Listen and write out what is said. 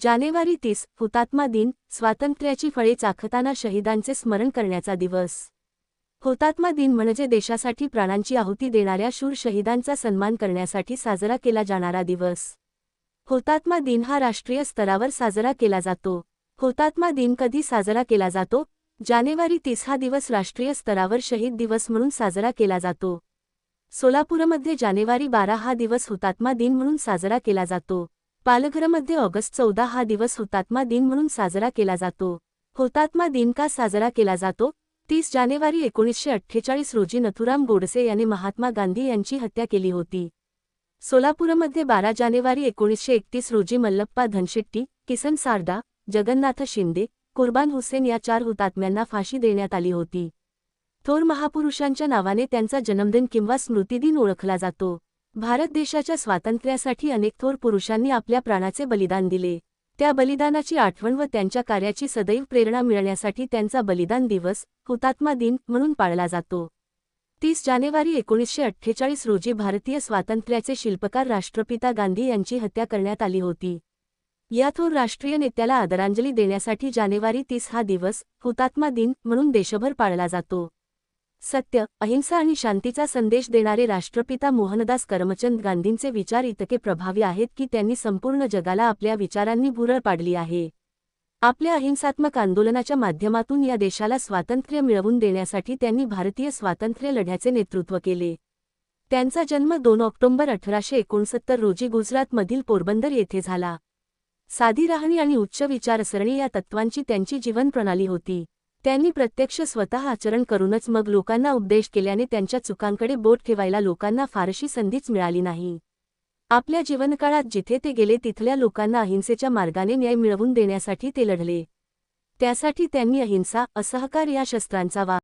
जानेवारी तीस हुतात्मा दिन स्वातंत्र्याची फळे चाखताना शहीदांचे स्मरण करण्याचा दिवस. हुतात्मा दिन म्हणजे देशासाठी प्राणांची आहुती देणाऱ्या शूर शहीदांचा सन्मान करण्यासाठी साजरा केला जाणारा दिवस. हुतात्मा दिन हा राष्ट्रीय स्तरावर साजरा केला जातो. हुतात्मा दिन कधी साजरा केला जातो? जानेवारी तीस हा दिवस राष्ट्रीय स्तरावर शहीद दिवस म्हणून साजरा केला जातो. सोलापूरमध्ये जानेवारी बारा हा दिवस हुतात्मा दिन म्हणून साजरा केला जातो. पालघरमध्ये ऑगस्ट चौदा हा दिवस हुतात्मा दिन म्हणून साजरा केला जातो. हुतात्मा दिन का साजरा केला जातो? तीस जानेवारी एकोणीसशे अठ्ठेचाळीस रोजी नथुराम गोडसे यांनी महात्मा गांधी यांची हत्या केली होती. सोलापूरमध्ये बारा जानेवारी एकोणीसशे एकतीस रोजी मल्लप्पा धनशेट्टी किसन सारडा जगन्नाथ शिंदे कुर्बान हुसेन या चार हुतात्म्यांना फाशी देण्यात आली होती. थोर महापुरुषांच्या नावाने त्यांचा जन्मदिन किंवा स्मृतिदिन ओळखला जातो. भारत देशाच्या स्वातंत्र्यासाठी अनेक थोर पुरुषांनी आपल्या प्राणाचे बलिदान दिले. त्या बलिदानाची आठवण व त्यांच्या कार्याची सदैव प्रेरणा मिळण्यासाठी त्यांचा बलिदान दिवस हुतात्मा दिन म्हणून पाळला जातो. तीस जानेवारी एकोणीसशे अठ्ठेचाळीस रोजी भारतीय स्वातंत्र्याचे शिल्पकार राष्ट्रपिता गांधी यांची हत्या करण्यात आली होती. या थोर राष्ट्रीय नेत्याला आदरांजली देण्यासाठी जानेवारी तीस हा दिवस हुतात्मा दिन म्हणून देशभर पाळला जातो. सत्य अहिंसा आणि शांतीचा संदेश देणारे राष्ट्रपिता मोहनदास करमचंद गांधींचे विचार इतके प्रभावी आहेत की त्यांनी संपूर्ण जगाला आपल्या विचारांनी भुरळ पाडली आहे. आपल्या अहिंसात्मक आंदोलनाच्या माध्यमातून या देशाला स्वातंत्र्य मिळवून देण्यासाठी त्यांनी भारतीय स्वातंत्र्य लढ्याचे नेतृत्व केले. त्यांचा जन्म दोन ऑक्टोबर अठराशे एकोणसत्तर रोजी गुजरातमधील पोरबंदर येथे झाला. साधी राहणी आणि उच्च विचारसरणी या तत्वांची त्यांची जीवनप्रणाली होती. त्यांनी प्रत्यक्ष स्वतः आचरण करूनच मग लोकांना उपदेश केल्याने त्यांच्या चुकांकडे बोट ठेवायला लोकांना फारशी संधीच मिळाली नाही. आपल्या जीवनकाळात जिथे ते गेले तिथल्या लोकांना अहिंसेच्या मार्गाने न्याय मिळवून देण्यासाठी ते लढले. त्यासाठी त्यांनी अहिंसा असहकार या शस्त्रांचा वा